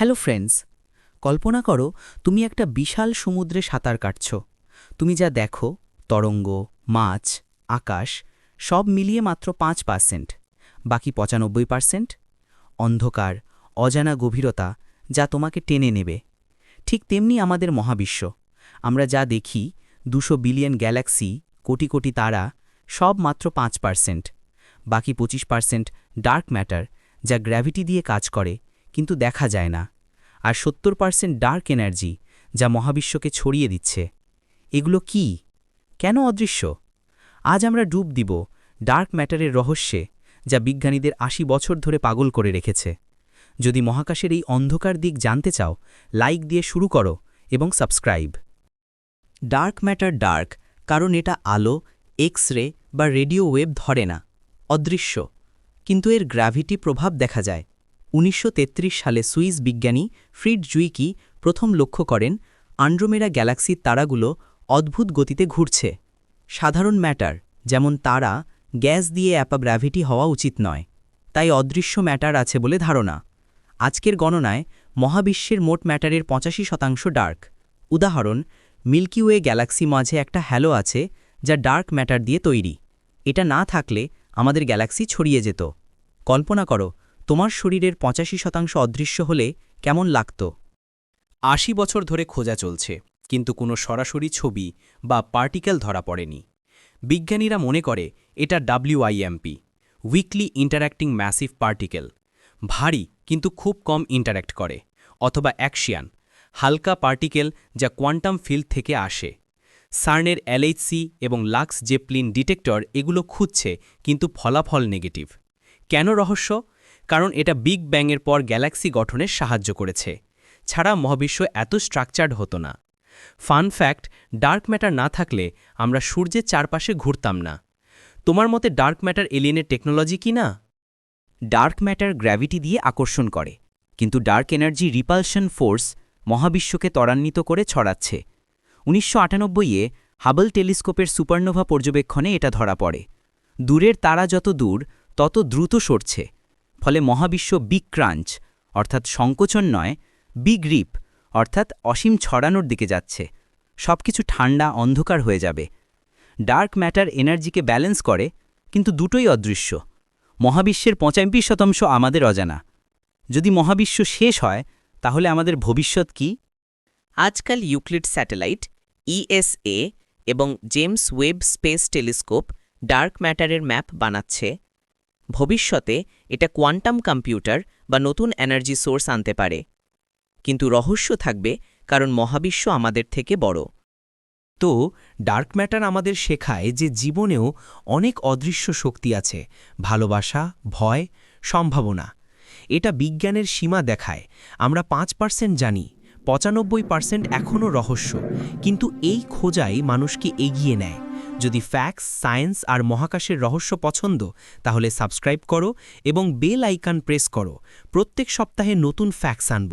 Hello friends, কল্পনা করো তুমি একটা বিশাল সমুদ্রে সাঁতার কাটছ। তুমি যা দেখো, তরঙ্গ, মাছ, আকাশ, সব মিলিয়ে মাত্র পাঁচ পার্সেন্ট। বাকি পঁচানব্বই পার্সেন্ট অন্ধকার, অজানা গভীরতা যা তোমাকে টেনে নেবে। ঠিক তেমনি আমাদের মহাবিশ্ব। আমরা যা দেখি, দুশো বিলিয়ন গ্যালাক্সি, কোটি কোটি তারা, সব মাত্র পাঁচ পার্সেন্ট। বাকি পঁচিশ পার্সেন্ট ডার্ক ম্যাটার যা গ্র্যাভিটি দিয়ে কাজ করে কিন্তু দেখা যায় না। আর সত্তর পার্সেন্ট ডার্ক এনার্জি যা মহাবিশ্বকে ছড়িয়ে দিচ্ছে। এগুলো কি? কেন অদৃশ্য? আজ আমরা ডুব দিব ডার্ক ম্যাটারের রহস্যে যা বিজ্ঞানীদের আশি বছর ধরে পাগল করে রেখেছে। যদি মহাকাশের এই অন্ধকার দিক জানতে চাও লাইক দিয়ে শুরু করো এবং সাবস্ক্রাইব ডার্ক ম্যাটার ডার্ক কারণ এটা আলো এক্স রে বা রেডিও ওয়েভ ধরে না। অদৃশ্য। কিন্তু এর গ্র্যাভিটি প্রভাব দেখা যায়। উনিশশো তেত্রিশ সালে সুইস বিজ্ঞানী ফ্রিড জুইকি প্রথম লক্ষ্য করেন, আন্ড্রোমেরা গ্যালাক্সির তারাগুলো অদ্ভুত গতিতে ঘুরছে। সাধারণ ম্যাটার, যেমন তারা, গ্যাস দিয়ে অ্যাপাগ্র্যাভিটি হওয়া উচিত নয়। তাই অদৃশ্য ম্যাটার আছে বলে ধারণা। আজকের গণনায় মহাবিশ্বের মোট ম্যাটারের পঁচাশি শতাংশ ডার্ক। উদাহরণ, মিল্কি ওয়ে গ্যালাক্সি মাঝে একটা হ্যালো আছে, যা ডার্ক ম্যাটার দিয়ে তৈরি। এটা না থাকলে আমাদের গ্যালাক্সি ছড়িয়ে যেত। কল্পনা করো তোমার শরীরের পঁচাশি শতাংশ অদৃশ্য হলে কেমন লাগত? আশি বছর ধরে খোঁজা চলছে, কিন্তু কোনো সরাসরি ছবি বা পার্টিকেল ধরা পড়েনি। বিজ্ঞানীরা মনে করে এটা W I M P weakly interacting massive particle. ভারী, কিন্তু খুব কম ইন্টারঅ্যাক্ট করে, অথবা অ্যাকশিয়ান, হালকা পার্টিকেল যা কোয়ান্টাম ফিল্ড থেকে আসে। সার্নের এলএইচসি এবং লাক্স জেপলিন ডিটেক্টর এগুলো খুঁজছে, কিন্তু ফলাফল নেগেটিভ। কেন রহস্য? কারণ এটা বিগ ব্যাংয়ের পর গ্যালাক্সি গঠনে সাহায্য করেছে। ছাড়া মহাবিশ্ব এত স্ট্রাকচার্ড হতো না। ফান ফ্যাক্ট ডার্ক ম্যাটার না থাকলে আমরা সূর্যের চারপাশে ঘুরতাম না। তোমার মতে ডার্ক ম্যাটার এলিয়েনের টেকনোলজি কি না? ডার্ক ম্যাটার গ্র্যাভিটি দিয়ে আকর্ষণ করে। কিন্তু ডার্ক এনার্জি রিপালশন ফোর্স মহাবিশ্বকে ত্বরান্বিত করে ছড়াচ্ছে। উনিশশো আটানব্বইয়ে হাবল টেলিস্কোপের সুপারনোভা পর্যবেক্ষণে এটা ধরা পড়ে। দূরের তারা যত দূর, তত দ্রুত সরছে। ফলে মহাবিশ্ব বিগ ক্রাঞ্চ অর্থাৎ সংকোচন নয় বিগ রিপ অর্থাৎ অসীম ছড়ানোর দিকে যাচ্ছে। সবকিছু ঠান্ডা, অন্ধকার হয়ে যাবে। ডার্ক ম্যাটার এনার্জিকে ব্যালেন্স করে, কিন্তু দুটোই অদৃশ্য। মহাবিশ্বের পঁচানব্বই শতাংশ আমাদের অজানা। যদি মহাবিশ্ব শেষ হয়, তাহলে আমাদের ভবিষ্যৎ কি? আজকাল ইউক্লিড স্যাটেলাইট ইএসএ এবং James Webb space telescope dark ম্যাটারের map বানাচ্ছে। ভবিষ্যতে এটা কোয়ান্টাম কম্পিউটার বা নতুন এনার্জি সোর্স আনতে পারে। কিন্তু রহস্য থাকবে কারণ মহাবিশ্ব আমাদের থেকে বড়। তো, ডার্ক ম্যাটার আমাদের শেখায় যে জীবনেও অনেক অদৃশ্য শক্তি আছে, ভালোবাসা, ভয়, সম্ভাবনা। এটা বিজ্ঞানের সীমা দেখায়। আমরা পাঁচ পার্সেন্ট জানি, পঁচানব্বই পার্সেন্ট এখনও রহস্য, কিন্তু এই খোঁজাই মানুষকে এগিয়ে নেয়। যদি ফ্যাক্স সায়েন্স আর মহাকাশের রহস্য পছন্দ, তাহলে সাবস্ক্রাইব করো এবং বেল আইকান প্রেস করো। প্রত্যেক সপ্তাহে নতুন ফ্যাক্স আনব।